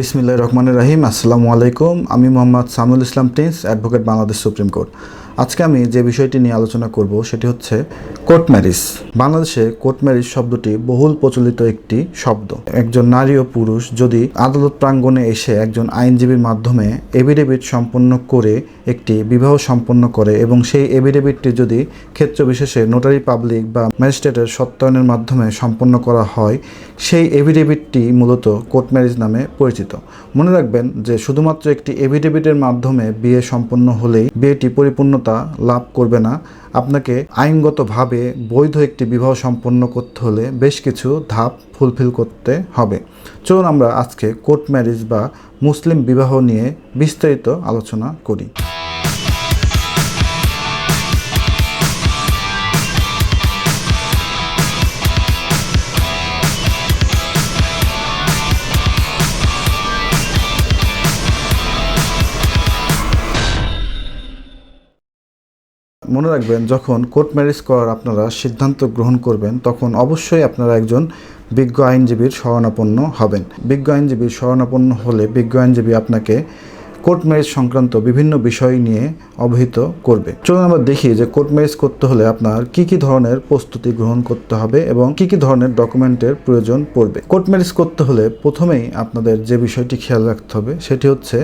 বিসমিল্লাহ রহমানুর রাহিম। আসসালামু আলাইকুম। আমি Mohammad Samul Islam prince advocate Bangladesh supreme court. আজকে আমি যে বিষয়টি নিয়ে আলোচনা করব সেটি হচ্ছে কোর্ট ম্যারিজ বাংলাদেশে কোর্ট ম্যারিজ শব্দটি বহুল প্রচলিত একটি শব্দ। একজন নারী ও পুরুষ যদি আদালত প্রাঙ্গণে এসে একজন আইনজীবীর মাধ্যমে এভিডেভিট সম্পন্ন করে একটি বিবাহ সম্পন্ন করে এবং সেই এভিডেভিটটি যদি ক্ষেত্র বিশেষে নোটারি পাবলিক বা ম্যাজিস্ট্রেটের সত্যায়নের মাধ্যমে সম্পন্ন করা হয়, সেই এভিডেভিটটি মূলত কোর্ট ম্যারেজ নামে পরিচিত। মনে রাখবেন যে শুধুমাত্র একটি এভিডেভিটের মাধ্যমে বিয়ে সম্পন্ন হলেই বিয়েটি পরিপূর্ণতা লাভ করবে না। আপনাকে আইনগতভাবে বৈধ একটি বিবাহ সম্পন্ন করতে হলে বেশ কিছু ধাপ ফুলফিল করতে হবে। চলুন আমরা আজকে কোর্ট ম্যারেজ বা মুসলিম বিবাহ নিয়ে বিস্তারিত আলোচনা করি। মনে রাখবেন, যখন কোর্ট ম্যারেজ করার আপনারা সিদ্ধান্ত গ্রহণ করবেন, তখন অবশ্যই আপনারা একজন বিজ্ঞ আইনজীবীর শরণাপন্ন হবেন। বিজ্ঞ আইনজীবীর শরণাপন্ন হলে বিজ্ঞ আইনজীবী আপনাকে কোর্ট ম্যারেজ সংক্রান্ত বিভিন্ন বিষয় নিয়ে অবহিত করবে। চলুন আমরা দেখি যে কোর্ট ম্যারেজ করতে হলে আপনার কি কি ধরনের প্রস্তুতি গ্রহণ করতে হবে এবং কি কি ধরনের ডকুমেন্টের প্রয়োজন পড়বে। কোর্ট ম্যারেজ করতে হলে প্রথমেই আপনাদের যে বিষয়টি খেয়াল রাখতে হবে, সেটি হচ্ছে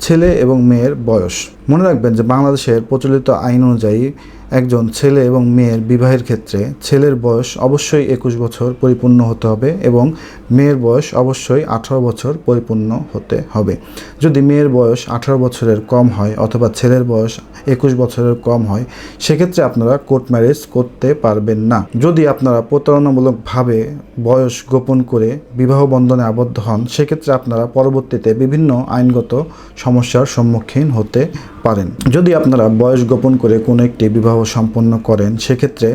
ছেলে এবং মেয়ের বয়স। মনে রাখবেন যে বাংলাদেশের প্রচলিত আইন অনুযায়ী একজন ছেলে এবং মেয়ের বিবাহের ক্ষেত্রে ছেলের বয়স অবশ্যই একুশ বছর পরিপূর্ণ হতে হবে এবং মেয়ের বয়স অবশ্যই আঠারো বছর পরিপূর্ণ হতে হবে। যদি মেয়ের বয়স আঠারো বছরের কম হয় অথবা ছেলের বয়স একুশ বছরের কম হয়, সেক্ষেত্রে আপনারা কোর্ট ম্যারেজ করতে পারবেন না। যদি আপনারা প্রতারণামূলকভাবে বয়স গোপন করে বিবাহ বন্ধনে আবদ্ধ হন, সেক্ষেত্রে আপনারা পরবর্তীতে বিভিন্ন আইনগত সমস্যার সম্মুখীন হতে পারেন। যদি আপনারা বয়স গোপন করে কোনো একটি বিবাহ সম্পন্ন করেন, সেক্ষেত্রে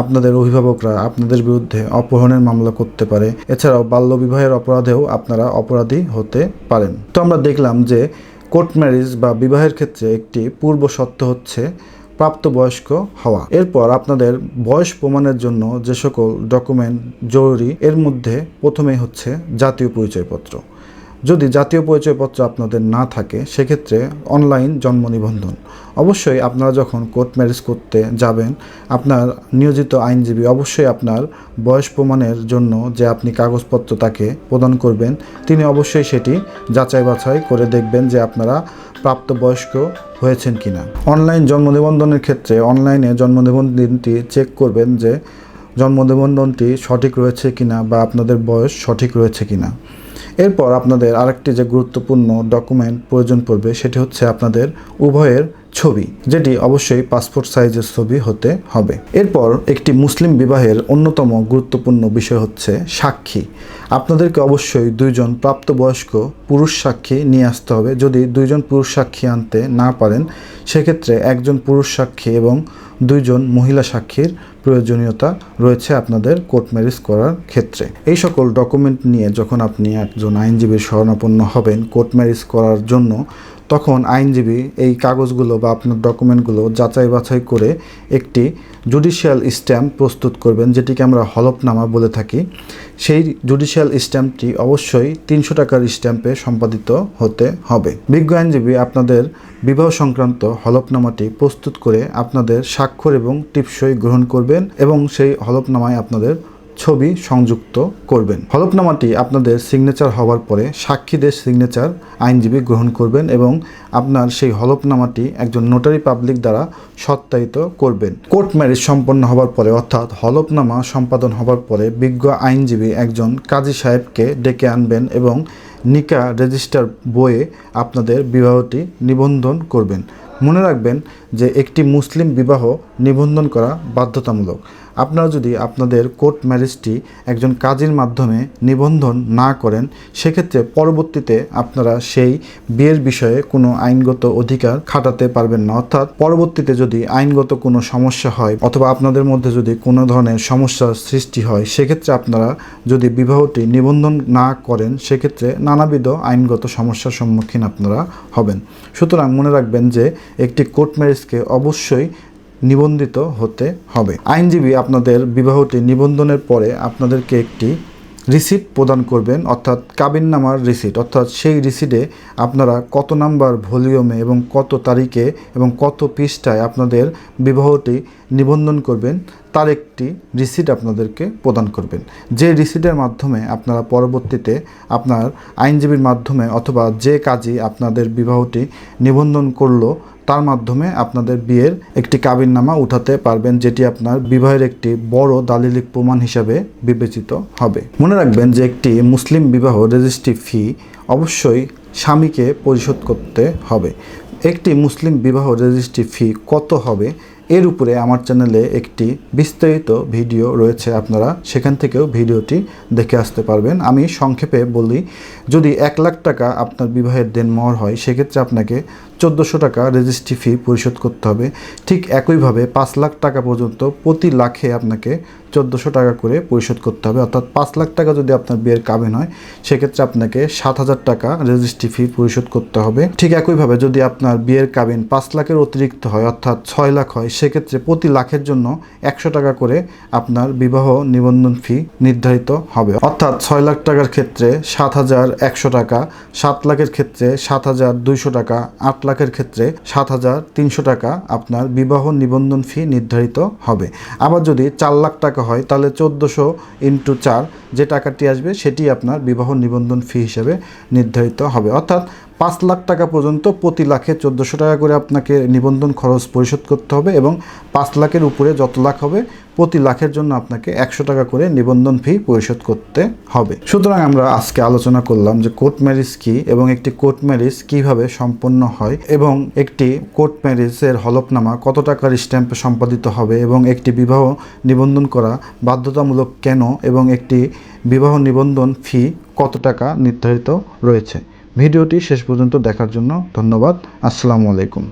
আপনাদের অভিভাবকরা আপনাদের বিরুদ্ধে অপহরণের মামলা করতে পারে। এছাড়াও বাল্যবিবাহের অপরাধেও আপনারা অপরাধী হতে পারেন। তো আমরা দেখলাম যে কোর্ট ম্যারেজ বা বিবাহের ক্ষেত্রে একটি পূর্ব শর্ত হচ্ছে প্রাপ্তবয়স্ক হওয়া। এরপর আপনাদের বয়স প্রমাণের জন্য যে সকল ডকুমেন্ট জরুরি, এর মধ্যে প্রথমেই হচ্ছে জাতীয় পরিচয়পত্র। যদি জাতীয় পরিচয়পত্র আপনাদের না থাকে, সেক্ষেত্রে অনলাইন জন্ম নিবন্ধন অবশ্যই আপনারা যখন কোর্ট ম্যারেজ করতে যাবেন, আপনার নিয়োজিত আইনজীবী অবশ্যই আপনার বয়স প্রমাণের জন্য যে আপনি কাগজপত্র তাকে প্রদান করবেন, তিনি অবশ্যই সেটি যাচাই বাছাই করে দেখবেন যে আপনারা প্রাপ্তবয়স্ক হয়েছেন কিনা। অনলাইন জন্ম নিবন্ধনের ক্ষেত্রে অনলাইনে জন্ম নিবন্ধনটি চেক করবেন যে জন্ম নিবন্ধনটি সঠিক রয়েছে কিনা বা আপনাদের বয়স সঠিক রয়েছে কিনা। এরপর আপনাদের আরেকটি যে গুরুত্বপূর্ণ ডকুমেন্ট প্রয়োজন পড়বে, সেটি হচ্ছে আপনাদের উভয়ের ছবি, যেটি অবশ্যই পাসপোর্ট সাইজের ছবি হতে হবে। এরপর একটি মুসলিম বিবাহের অন্যতম গুরুত্বপূর্ণ বিষয় হচ্ছে সাক্ষী। আপনাদেরকে অবশ্যই দুইজন প্রাপ্তবয়স্ক পুরুষ সাক্ষী নিয়ে আসতে হবে। যদি দুইজন পুরুষ সাক্ষী আনতে না পারেন, সেক্ষেত্রে একজন পুরুষ সাক্ষী এবং দুইজন মহিলা সাক্ষীর প্রয়োজনীয়তা রয়েছে আপনাদের কোর্ট ম্যারেজ করার ক্ষেত্রে। এই সকল ডকুমেন্ট নিয়ে যখন আপনি একজন আইনজীবীর শরণাপন্ন হবেন, কোর্ট ম্যারেজ করার জন্য তখন আইনজীবী এই কাগজগুলো বা আপনার ডকুমেন্টগুলো যাচাই বাছাই করে একটি জুডিশিয়াল স্ট্যাম্প প্রস্তুত করবেন, যেটিকে আমরা হলফনামা বলে থাকি। সেই জুডিশিয়াল স্ট্যাম্পটি অবশ্যই তিনশো টাকার স্ট্যাম্পে সম্পাদিত হতে হবে। বিজ্ঞ আইনজীবী আপনাদের বিবাহ সংক্রান্ত হলফনামাটি প্রস্তুত করে আপনাদের স্বাক্ষর এবং টিপসই গ্রহণ করবেন এবং সেই হলফনামায় আপনাদের ছবি সংযুক্ত করবেন। হলফনামাটি আপনাদের সিগনেচার হওয়ার পরে সাক্ষীদের সিগনেচার আইনজীবী গ্রহণ করবেন এবং আপনার সেই হলফনামাটি একজন নোটারি পাবলিক দ্বারা সত্যায়িত করবেন। কোর্ট ম্যারেজ সম্পন্ন হওয়ার পরে অর্থাৎ হলফনামা সম্পাদন হওয়ার পরে বিজ্ঞ আইনজীবী একজন কাজী সাহেবকে ডেকে আনবেন এবং নিকা রেজিস্টার বইয়ে আপনাদের বিবাহটি নিবন্ধন করবেন। মনে রাখবেন যে একটি মুসলিম বিবাহ নিবন্ধন করা বাধ্যতামূলক। আপনারা যদি আপনাদের কোর্ট ম্যারেজটি একজন কাজীর মাধ্যমে নিবন্ধন না করেন, সেক্ষেত্রে পরবর্তীতে আপনারা সেই বিয়ের বিষয়ে কোনো আইনগত অধিকার খাটাতে পারবেন না। অর্থাৎ পরবর্তীতে যদি আইনগত কোনো সমস্যা হয় অথবা আপনাদের মধ্যে যদি কোনো ধরনের সমস্যার সৃষ্টি হয়, সেক্ষেত্রে আপনারা যদি বিবাহটি নিবন্ধন না করেন, সেক্ষেত্রে নানাবিধ আইনগত সমস্যার সম্মুখীন আপনারা হবেন। সুতরাং মনে রাখবেন যে একটি কোর্ট ম্যারেজকে অবশ্যই নিবন্ধিত হতে হবে। আইনজীবী আপনাদের বিবাহটি নিবন্ধনের পরে আপনাদেরকে একটি রিসিট প্রদান করবেন, অর্থাৎ কাবিননামার রিসিট, অর্থাৎ সেই রিসিটে আপনারা কত নাম্বার ভলিউমে এবং কত তারিখে এবং কত পৃষ্ঠায় আপনাদের বিবাহটি নিবন্ধন করবেন, তার একটি রিসিট আপনাদেরকে প্রদান করবেন। যে রিসিটের মাধ্যমে আপনারা পরবর্তীতে আপনার আইনজীবীর মাধ্যমে অথবা যে কাজই আপনাদের বিবাহটি নিবন্ধন করল তার মাধ্যমে আপনাদের বিয়ের একটি কাবিননামা উঠাতে পারবেন, যেটি আপনার বিবাহের একটি বড় দালিলিক প্রমাণ হিসাবে বিবেচিত হবে। মনে রাখবেন যে একটি মুসলিম বিবাহ রেজিস্ট্রি ফি অবশ্যই স্বামীকে পরিশোধ করতে হবে। একটি মুসলিম বিবাহ রেজিস্ট্রি ফি কত হবে এর উপরে আমার চ্যানেলে একটি বিস্তারিত ভিডিও রয়েছে, আপনারা সেখান থেকেও ভিডিওটি দেখে আসতে পারবেন। আমি সংক্ষেপে বলি, যদি এক লাখ টাকা আপনার বিবাহের দেনমোহর হয়, সেক্ষেত্রে আপনাকে চোদ্দোশো টাকা রেজিস্ট্রি ফি পরিশোধ করতে হবে। ঠিক একইভাবে পাঁচ লাখ টাকা পর্যন্ত প্রতি লাখে আপনাকে চোদ্দোশো টাকা করে পরিশোধ করতে হবে। অর্থাৎ পাঁচ লাখ টাকা যদি আপনার বিয়ের কাবিন হয়, সেক্ষেত্রে আপনাকে সাত হাজার টাকা রেজিস্ট্রি ফি পরিশোধ করতে হবে। ঠিক একইভাবে যদি আপনার বিয়ের কাবিন পাঁচ লাখের অতিরিক্ত হয়, অর্থাৎ ছয় লাখ হয় সেক্ষেত্রে প্রতি লাখের জন্য একশো টাকা করে আপনার বিবাহ নিবন্ধন ফি নির্ধারিত হবে। অর্থাৎ ছয় লাখ টাকার ক্ষেত্রে সাত হাজার একশো টাকা, সাত লাখের ক্ষেত্রে সাত হাজার দুইশো টাকা, আট লাখের ক্ষেত্রে সাত হাজার তিনশো টাকা আপনার বিবাহ নিবন্ধন ফি নির্ধারিত হবে। আবার যদি চার লাখ টাকা হয়, তাহলে চোদ্দোশো ইন্টু চার যে টাকাটি আসবে, সেটি আপনার বিবাহ নিবন্ধন ফি হিসেবে নির্ধারিত হবে। অর্থাৎ পাঁচ লাখ টাকা পর্যন্ত প্রতি লাখে চোদ্দোশো টাকা করে আপনাকে নিবন্ধন খরচ পরিশোধ করতে হবে এবং পাঁচ লাখের উপরে যত লাখ হবে, প্রতি লাখের জন্য আপনাকে একশো টাকা করে নিবন্ধন ফি পরিশোধ করতে হবে। সুতরাং আমরা আজকে আলোচনা করলাম যে কোর্ট ম্যারেজ কি এবং একটি কোর্ট ম্যারেজ কীভাবে সম্পন্ন হয় এবং একটি কোর্ট ম্যারেজের হলফনামা কত টাকার স্ট্যাম্পে সম্পাদিত হবে এবং একটি বিবাহ নিবন্ধন করা বাধ্যতামূলক কেন এবং একটি বিবাহ নিবন্ধন ফি কত টাকা নির্ধারিত রয়েছে। ভিডিওটি শেষ পর্যন্ত দেখার জন্য ধন্যবাদ। আসসালামু আলাইকুম।